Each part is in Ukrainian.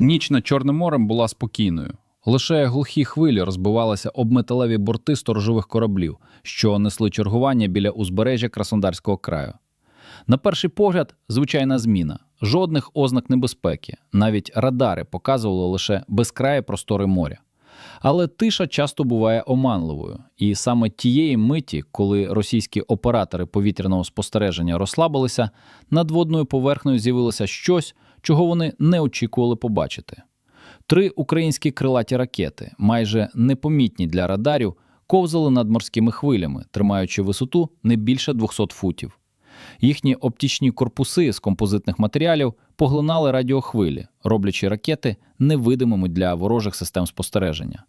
Ніч над Чорним морем була спокійною. Лише глухі хвилі розбивалися об металеві борти сторожових кораблів, що несли чергування біля узбережжя Краснодарського краю. На перший погляд, звичайна зміна, жодних ознак небезпеки, навіть радари показували лише безкрає простори моря. Але тиша часто буває оманливою, і саме тієї миті, коли російські оператори повітряного спостереження розслабилися, над водною поверхнею з'явилося щось, чого вони не очікували побачити. Три українські крилаті ракети, майже непомітні для радарів, ковзали над морськими хвилями, тримаючи висоту не більше 200 футів. Їхні оптичні корпуси з композитних матеріалів поглинали радіохвилі, роблячи ракети невидимими для ворожих систем спостереження.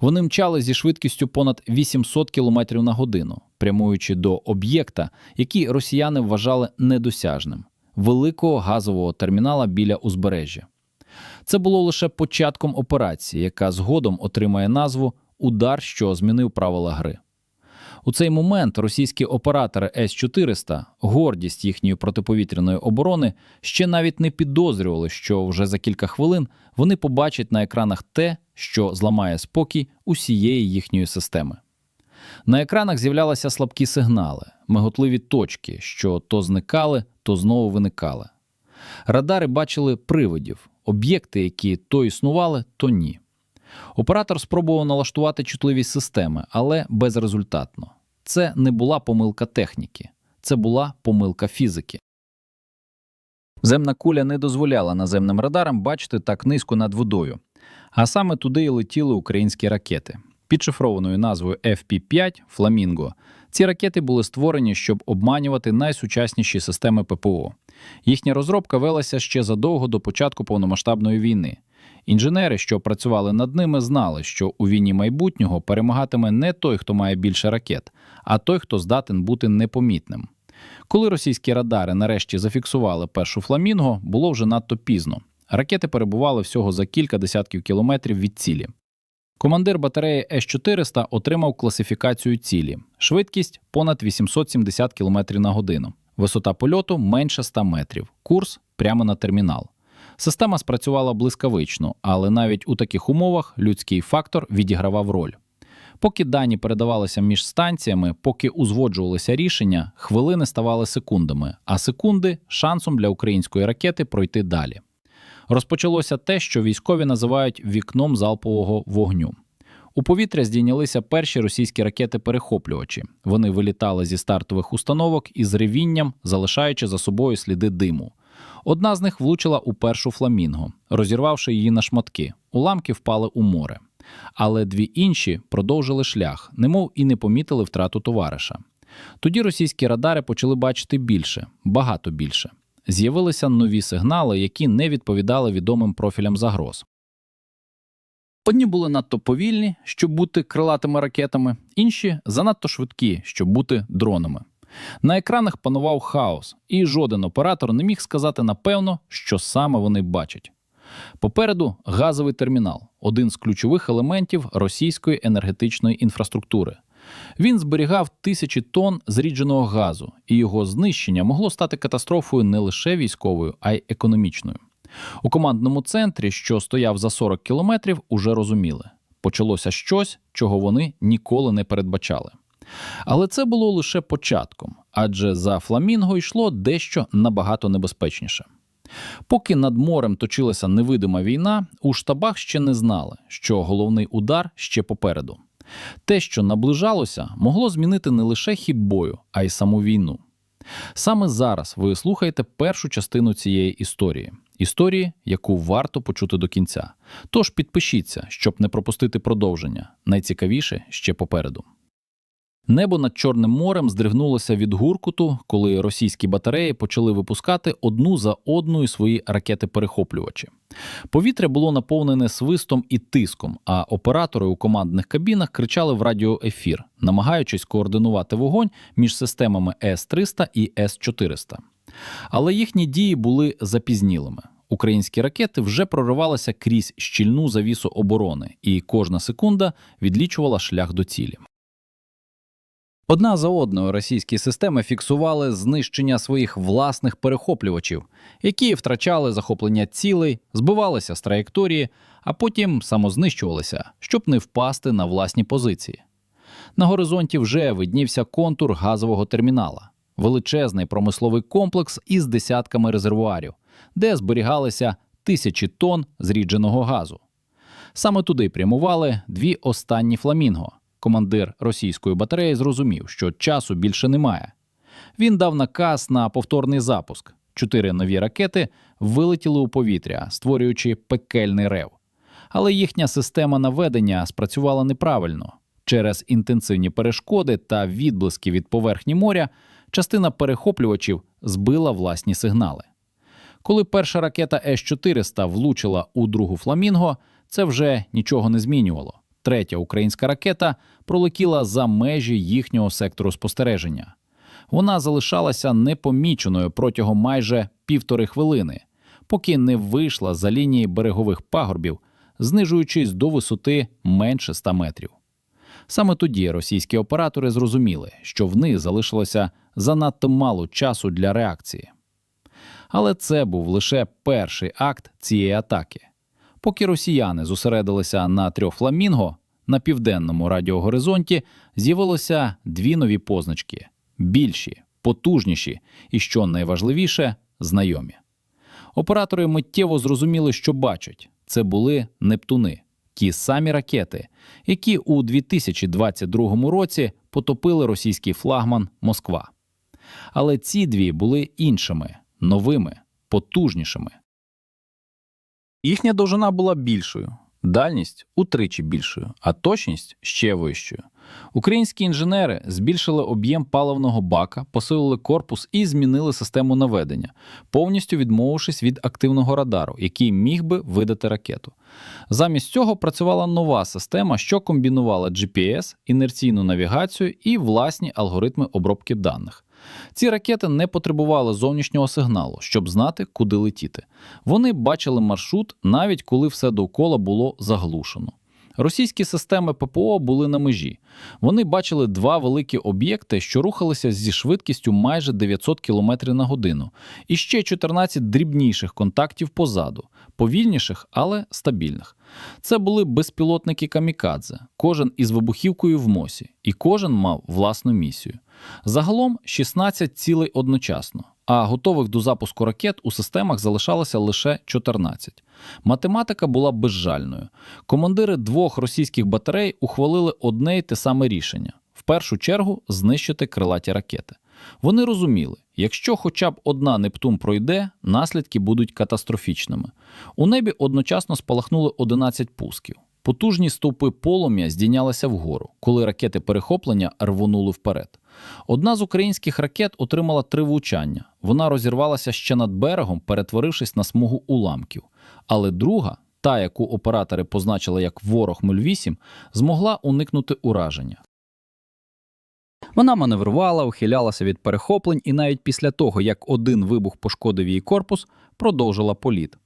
Вони мчали зі швидкістю понад 800 км на годину, прямуючи до об'єкта, який росіяни вважали недосяжним великого газового термінала біля узбережжя. Це було лише початком операції, яка згодом отримає назву Удар, що змінив правила гри. У цей момент російські оператори С-400, гордість їхньої протиповітряної оборони, ще навіть не підозрювали, що вже за кілька хвилин вони побачать на екранах те, що зламає спокій усієї їхньої системи. На екранах з'являлися слабкі сигнали, миготливі точки, що то зникали, то знову виникали. Радари бачили привидів, об'єкти, які то існували, то ні. Оператор спробував налаштувати чутливість системи, але безрезультатно. Це не була помилка техніки, це була помилка фізики. Земна куля не дозволяла наземним радарам бачити так низько над водою, а саме туди й летіли українські ракети. Під шифрованою назвою FP-5 Фламінго ці ракети були створені, щоб обманювати найсучасніші системи ППО. Їхня розробка велася ще задовго до початку повномасштабної війни. Інженери, що працювали над ними, знали, що у війні майбутнього перемагатиме не той, хто має більше ракет, а той, хто здатен бути непомітним. Коли російські радари нарешті зафіксували першу фламінго, було вже надто пізно. Ракети перебували всього за кілька десятків кілометрів від цілі. Командир батареї С-400 отримав класифікацію цілі: швидкість понад 870 км на годину, висота польоту менше 100 метрів, курс прямо на термінал. Система спрацювала блискавично, але навіть у таких умовах людський фактор відігравав роль. Поки дані передавалися між станціями, поки узгоджувалися рішення, хвилини ставали секундами, а секунди шансом для української ракети пройти далі. Розпочалося те, що військові називають вікном залпового вогню. У повітря здійнялися перші російські ракети-перехоплювачі. Вони вилітали зі стартових установок із ревінням, залишаючи за собою сліди диму. Одна з них влучила у першу фламінго, розірвавши її на шматки. Уламки впали у море. Але дві інші продовжили шлях, немов і не помітили втрату товариша. Тоді російські радари почали бачити більше, багато більше. З'явилися нові сигнали, які не відповідали відомим профілям загроз. Одні були надто повільні, щоб бути крилатими ракетами, інші занадто швидкі, щоб бути дронами. На екранах панував хаос, і жоден оператор не міг сказати напевно, що саме вони бачать. Попереду газовий термінал один з ключових елементів російської енергетичної інфраструктури. Він зберігав тисячі тонн зрідженого газу, і його знищення могло стати катастрофою не лише військовою, а й економічною. У командному центрі, що стояв за 40 кілометрів, уже розуміли почалося щось, чого вони ніколи не передбачали. Але це було лише початком, адже за фламінго йшло дещо набагато небезпечніше. Поки над морем точилася невидима війна, у штабах ще не знали, що головний удар ще попереду. Те, що наближалося, могло змінити не лише хіб бою, а й саму війну. Саме зараз ви слухаєте першу частину цієї історії, історії, яку варто почути до кінця. Тож підпишіться, щоб не пропустити продовження. Найцікавіше ще попереду. Небо над Чорним морем здригнулося від гуркуту, коли російські батареї почали випускати одну за одною свої ракети-перехоплювачі. Повітря було наповнене свистом і тиском, а оператори у командних кабінах кричали в радіоефір, намагаючись координувати вогонь між системами С-300 і С-400. Але їхні дії були запізнілими. Українські ракети вже проривалися крізь щільну завісу оборони, і кожна секунда відлічувала шлях до цілі. Одна за одною російські системи фіксували знищення своїх власних перехоплювачів, які втрачали захоплення цілей, збивалися з траєкторії, а потім самознищувалися, щоб не впасти на власні позиції. На горизонті вже виднівся контур газового термінала, величезний промисловий комплекс із десятками резервуарів, де зберігалися тисячі тонн зрідженого газу. Саме туди прямували дві останні фламінго. Командир російської батареї зрозумів, що часу більше немає. Він дав наказ на повторний запуск. Чотири нові ракети вилетіли у повітря, створюючи пекельний рев. Але їхня система наведення спрацювала неправильно. Через інтенсивні перешкоди та відблиски від поверхні моря частина перехоплювачів збила власні сигнали. Коли перша ракета С-400 влучила у другу фламінго, це вже нічого не змінювало. Третя українська ракета пролетіла за межі їхнього сектору спостереження. Вона залишалася непоміченою протягом майже півтори хвилини, поки не вийшла за лінії берегових пагорбів, знижуючись до висоти менше 100 метрів. Саме тоді російські оператори зрозуміли, що в них залишилося занадто мало часу для реакції. Але це був лише перший акт цієї атаки. Поки росіяни зосередилися на трьох фламінго, на південному радіогоризонті з'явилося дві нові позначки: більші, потужніші і, що найважливіше, знайомі. Оператори миттєво зрозуміли, що бачать. Це були Нептуни, ті самі ракети, які у 2022 році потопили російський флагман Москва. Але ці дві були іншими, новими, потужнішими. Їхня довжина була більшою, дальність утричі більшою, а точність ще вищою. Українські інженери збільшили об'єм паливного бака, посилили корпус і змінили систему наведення, повністю відмовившись від активного радару, який міг би видати ракету. Замість цього працювала нова система, що комбінувала GPS, інерційну навігацію і власні алгоритми обробки даних. Ці ракети не потребували зовнішнього сигналу, щоб знати, куди летіти. Вони бачили маршрут, навіть коли все довкола було заглушено. Російські системи ППО були на межі. Вони бачили два великі об'єкти, що рухалися зі швидкістю майже 900 км на годину, і ще 14 дрібніших контактів позаду, повільніших, але стабільних. Це були безпілотники камікадзе, кожен із вибухівкою в мосі, і кожен мав власну місію. Загалом 16 цілей одночасно, а готових до запуску ракет у системах залишалося лише 14. Математика була безжальною. Командири двох російських батарей ухвалили одне й те саме рішення: в першу чергу знищити крилаті ракети. Вони розуміли, якщо хоча б одна Нептун пройде, наслідки будуть катастрофічними. У небі одночасно спалахнули 11 пусків. Потужні стовпи полум'я здійнялися вгору, коли ракети перехоплення рвонули вперед. Одна з українських ракет отримала три влучання. Вона розірвалася ще над берегом, перетворившись на смугу уламків. Але друга, та, яку оператори позначили як ворог 08, змогла уникнути ураження. Вона маневрувала, ухилялася від перехоплень і навіть після того, як один вибух пошкодив її корпус, продовжила політ.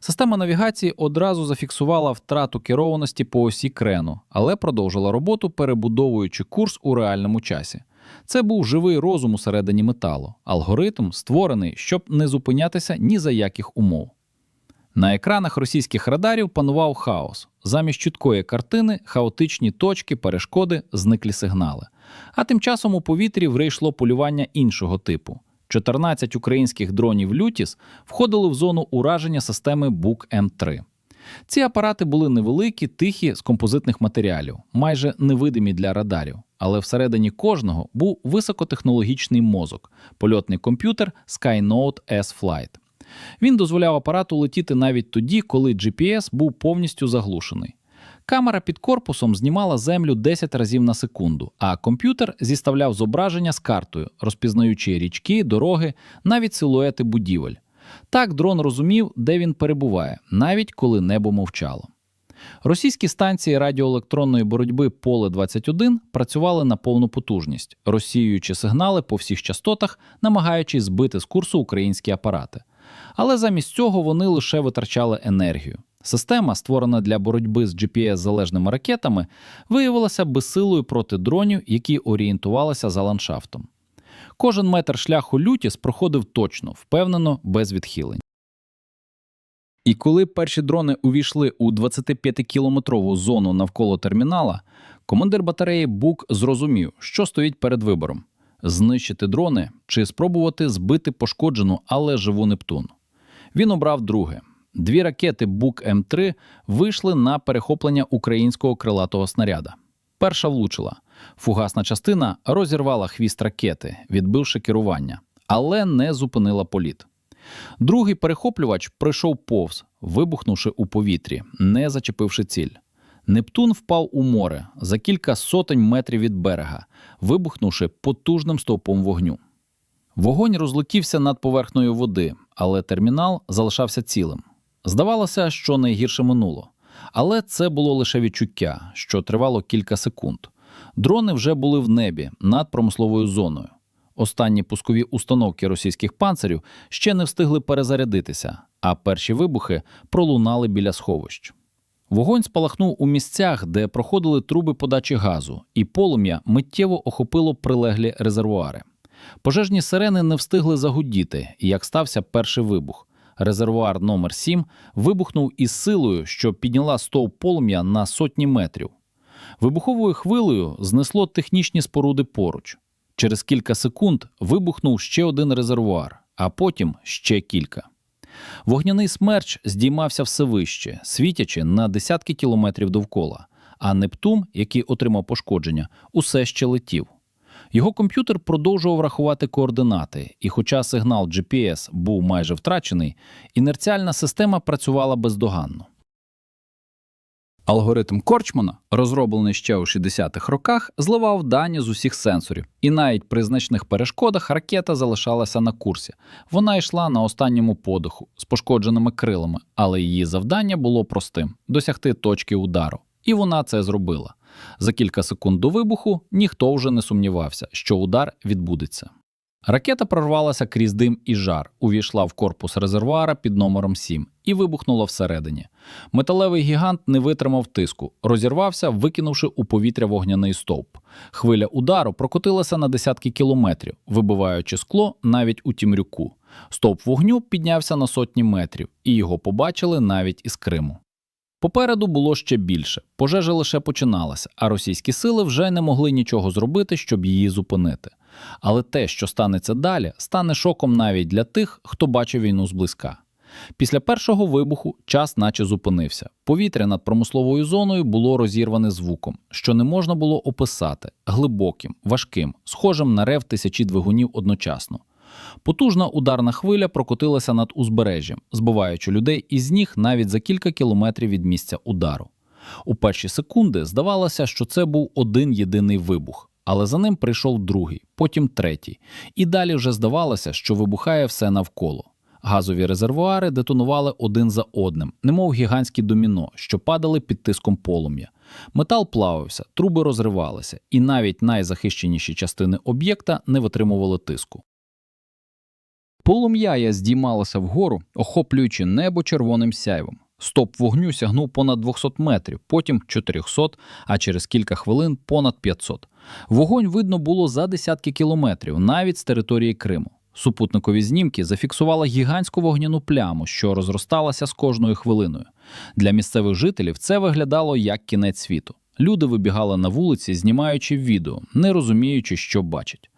Система навігації одразу зафіксувала втрату керованості по осі крену, але продовжила роботу, перебудовуючи курс у реальному часі. Це був живий розум усередині металу, алгоритм, створений, щоб не зупинятися ні за яких умов. На екранах російських радарів панував хаос. Замість чіткої картини, хаотичні точки, перешкоди, зниклі сигнали. А тим часом у повітрі вже полювання іншого типу. 14 українських дронів Лютіс входили в зону ураження системи Бук М3. Ці апарати були невеликі, тихі з композитних матеріалів, майже невидимі для радарів. Але всередині кожного був високотехнологічний мозок, польотний комп'ютер SkyNote S-Flight. Він дозволяв апарату летіти навіть тоді, коли GPS був повністю заглушений. Камера під корпусом знімала землю 10 разів на секунду, а комп'ютер зіставляв зображення з картою, розпізнаючи річки, дороги, навіть силуети будівель. Так дрон розумів, де він перебуває, навіть коли небо мовчало. Російські станції радіоелектронної боротьби Поле 21 працювали на повну потужність, розсіюючи сигнали по всіх частотах, намагаючись збити з курсу українські апарати. Але замість цього вони лише витрачали енергію. Система, створена для боротьби з GPS-залежними ракетами, виявилася безсилою проти дронів, які орієнтувалися за ландшафтом. Кожен метр шляху Лютіс проходив точно, впевнено, без відхилень. І коли перші дрони увійшли у 25-кілометрову зону навколо термінала, командир батареї Бук зрозумів, що стоїть перед вибором: знищити дрони чи спробувати збити пошкоджену, але живу Нептун. Він обрав друге. Дві ракети Бук М3 вийшли на перехоплення українського крилатого снаряда. Перша влучила. Фугасна частина розірвала хвіст ракети, відбивши керування, але не зупинила політ. Другий перехоплювач пройшов повз, вибухнувши у повітрі, не зачепивши ціль. Нептун впав у море за кілька сотень метрів від берега, вибухнувши потужним стовпом вогню. Вогонь розлетівся над поверхнею води, але термінал залишався цілим. Здавалося, що найгірше минуло. Але це було лише відчуття, що тривало кілька секунд. Дрони вже були в небі над промисловою зоною. Останні пускові установки російських панцирів ще не встигли перезарядитися, а перші вибухи пролунали біля сховищ. Вогонь спалахнув у місцях, де проходили труби подачі газу, і полум'я миттєво охопило прилеглі резервуари. Пожежні сирени не встигли загудіти, як стався перший вибух. Резервуар номер 7 вибухнув із силою, що підняла стовп полум'я на сотні метрів. Вибуховою хвилею знесло технічні споруди поруч. Через кілька секунд вибухнув ще один резервуар, а потім ще кілька. Вогняний смерч здіймався все вище, світячи на десятки кілометрів довкола, а Нептун, який отримав пошкодження, усе ще летів. Його комп'ютер продовжував рахувати координати, і хоча сигнал GPS був майже втрачений, інерціальна система працювала бездоганно. Алгоритм Корчмана, розроблений ще у 60-х роках, зливав дані з усіх сенсорів, і навіть при значних перешкодах ракета залишалася на курсі. Вона йшла на останньому подиху з пошкодженими крилами, але її завдання було простим досягти точки удару. І вона це зробила. За кілька секунд до вибуху ніхто вже не сумнівався, що удар відбудеться. Ракета прорвалася крізь дим і жар, увійшла в корпус резервуара під номером 7 і вибухнула всередині. Металевий гігант не витримав тиску, розірвався, викинувши у повітря вогняний стовп. Хвиля удару прокотилася на десятки кілометрів, вибиваючи скло навіть у тімрюку. Стовп вогню піднявся на сотні метрів, і його побачили навіть із Криму. Попереду було ще більше. Пожежа лише починалася, а російські сили вже не могли нічого зробити, щоб її зупинити. Але те, що станеться далі, стане шоком навіть для тих, хто бачив війну зблизька. Після першого вибуху час наче зупинився. Повітря над промисловою зоною було розірване звуком, що не можна було описати глибоким, важким, схожим на рев тисячі двигунів одночасно. Потужна ударна хвиля прокотилася над узбережжям, збиваючи людей із ніг навіть за кілька кілометрів від місця удару. У перші секунди здавалося, що це був один єдиний вибух, але за ним прийшов другий, потім третій, і далі вже здавалося, що вибухає все навколо. Газові резервуари детонували один за одним, немов гігантські доміно, що падали під тиском полум'я. Метал плавився, труби розривалися, і навіть найзахищеніші частини об'єкта не витримували тиску. Полум'я здіймалося вгору, охоплюючи небо червоним сяйвом. Стоп вогню сягнув понад 200 метрів, потім 400, а через кілька хвилин понад 500. Вогонь видно було за десятки кілометрів, навіть з території Криму. Супутникові знімки зафіксували гігантську вогняну пляму, що розросталася з кожною хвилиною. Для місцевих жителів це виглядало як кінець світу. Люди вибігали на вулиці, знімаючи відео, не розуміючи, що бачать.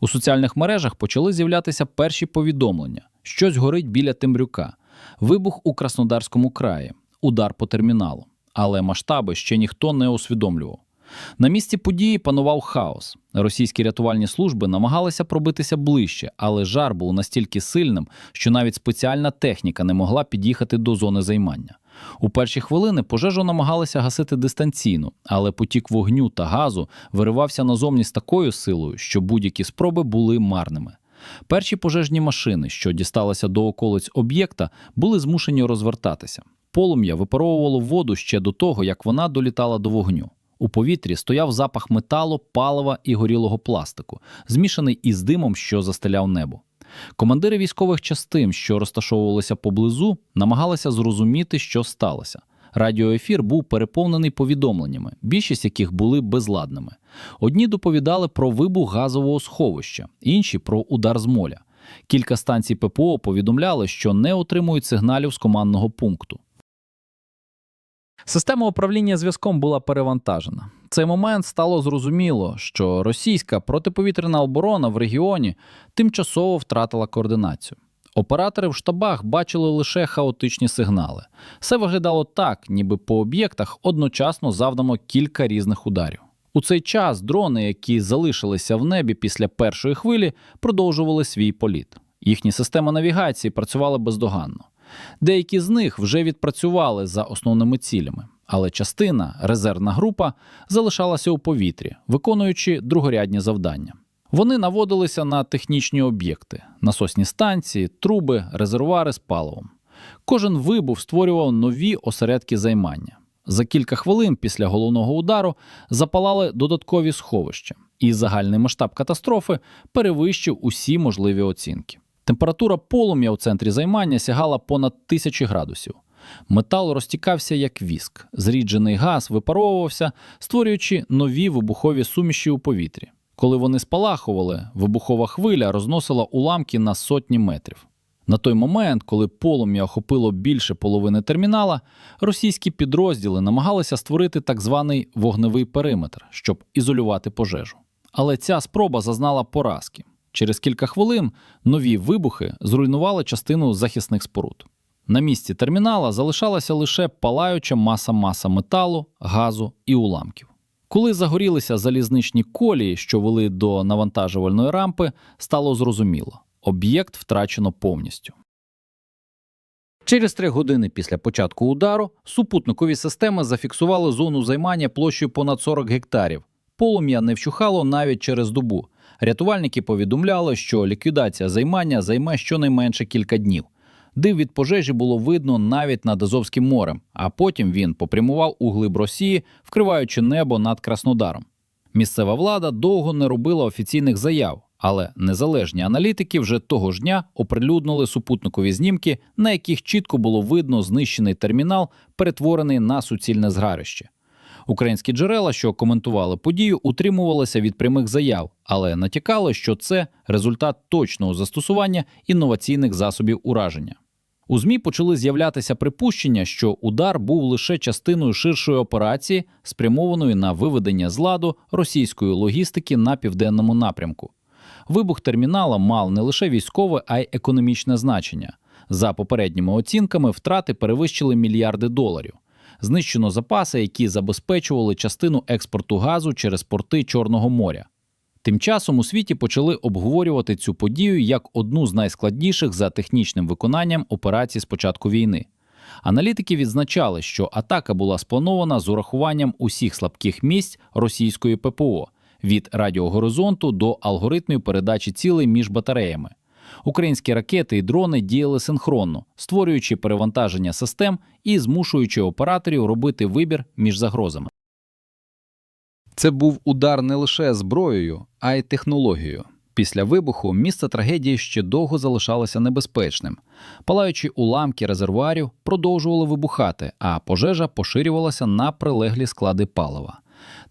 У соціальних мережах почали з'являтися перші повідомлення: щось горить біля Тембрюка, вибух у Краснодарському краї, удар по терміналу. Але масштаби ще ніхто не усвідомлював. На місці події панував хаос. Російські рятувальні служби намагалися пробитися ближче, але жар був настільки сильним, що навіть спеціальна техніка не могла під'їхати до зони займання. У перші хвилини пожежу намагалися гасити дистанційно, але потік вогню та газу виривався назовні з такою силою, що будь-які спроби були марними. Перші пожежні машини, що дісталися до околиць об'єкта, були змушені розвертатися. Полум'я випаровувало воду ще до того, як вона долітала до вогню. У повітрі стояв запах металу, палива і горілого пластику, змішаний із димом, що застеляв небо. Командири військових частин, що розташовувалися поблизу, намагалися зрозуміти, що сталося. Радіоефір був переповнений повідомленнями, більшість яких були безладними. Одні доповідали про вибух газового сховища, інші про удар з моля. Кілька станцій ППО повідомляли, що не отримують сигналів з командного пункту. Система управління зв'язком була перевантажена. В цей момент стало зрозуміло, що російська протиповітряна оборона в регіоні тимчасово втратила координацію. Оператори в штабах бачили лише хаотичні сигнали. Все виглядало так, ніби по об'єктах одночасно завдано кілька різних ударів. У цей час дрони, які залишилися в небі після першої хвилі, продовжували свій політ. Їхні системи навігації працювали бездоганно. Деякі з них вже відпрацювали за основними цілями, але частина, резервна група, залишалася у повітрі, виконуючи другорядні завдання. Вони наводилися на технічні об'єкти, насосні станції, труби, резервуари з паливом. Кожен вибух створював нові осередки займання. За кілька хвилин після головного удару запалали додаткові сховища, і загальний масштаб катастрофи перевищив усі можливі оцінки. Температура полум'я у центрі займання сягала понад тисячі градусів. Метал розтікався як віск, зріджений газ випаровувався, створюючи нові вибухові суміші у повітрі. Коли вони спалахували, вибухова хвиля розносила уламки на сотні метрів. На той момент, коли полум'я охопило більше половини термінала, російські підрозділи намагалися створити так званий вогневий периметр, щоб ізолювати пожежу. Але ця спроба зазнала поразки. Через кілька хвилин нові вибухи зруйнували частину захисних споруд. На місці термінала залишалася лише палаюча маса маса металу, газу і уламків. Коли загорілися залізничні колії, що вели до навантажувальної рампи, стало зрозуміло об'єкт втрачено повністю. Через три години після початку удару супутникові системи зафіксували зону займання площею понад 40 гектарів. Полум'я не вщухало навіть через добу. Рятувальники повідомляли, що ліквідація займання займе щонайменше кілька днів. Див від пожежі було видно навіть над Азовським морем, а потім він попрямував у глиб Росії, вкриваючи небо над Краснодаром. Місцева влада довго не робила офіційних заяв, але незалежні аналітики вже того ж дня оприлюднили супутникові знімки, на яких чітко було видно знищений термінал, перетворений на суцільне згарище. Українські джерела, що коментували подію, утримувалися від прямих заяв, але натякали, що це результат точного застосування інноваційних засобів ураження. У ЗМІ почали з'являтися припущення, що удар був лише частиною ширшої операції, спрямованої на виведення з ладу російської логістики на південному напрямку. Вибух термінала мав не лише військове, а й економічне значення. За попередніми оцінками, втрати перевищили мільярди доларів. Знищено запаси, які забезпечували частину експорту газу через порти Чорного моря. Тим часом у світі почали обговорювати цю подію як одну з найскладніших за технічним виконанням операцій з початку війни. Аналітики відзначали, що атака була спланована з урахуванням усіх слабких місць російської ППО від радіогоризонту до алгоритмів передачі цілей між батареями. Українські ракети і дрони діяли синхронно, створюючи перевантаження систем і змушуючи операторів робити вибір між загрозами. Це був удар не лише зброєю, а й технологією. Після вибуху місце трагедії ще довго залишалося небезпечним. Палаючі уламки резервуарів продовжували вибухати, а пожежа поширювалася на прилеглі склади палива.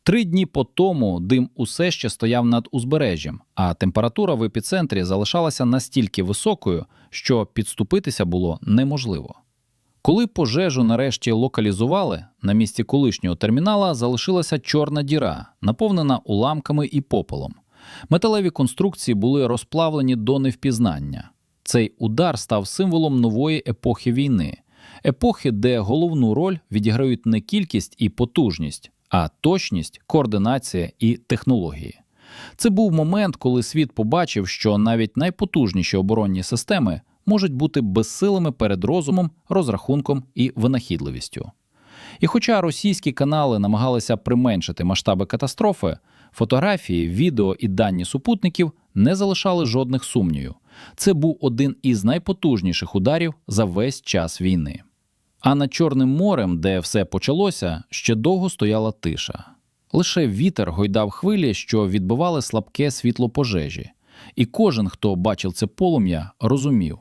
Три дні по тому дим усе ще стояв над узбережжям, а температура в епіцентрі залишалася настільки високою, що підступитися було неможливо. Коли пожежу нарешті локалізували, на місці колишнього термінала залишилася чорна діра, наповнена уламками і попелом. Металеві конструкції були розплавлені до невпізнання. Цей удар став символом нової епохи війни, епохи, де головну роль відіграють не кількість і потужність, а точність, координація і технології. Це був момент, коли світ побачив, що навіть найпотужніші оборонні системи можуть бути безсилими перед розумом, розрахунком і винахідливістю. І хоча російські канали намагалися применшити масштаби катастрофи, фотографії, відео і дані супутників не залишали жодних сумнівів. Це був один із найпотужніших ударів за весь час війни. А над Чорним морем, де все почалося, ще довго стояла тиша. Лише вітер гойдав хвилі, що відбивали слабке світло пожежі. І кожен, хто бачив це полум'я, розумів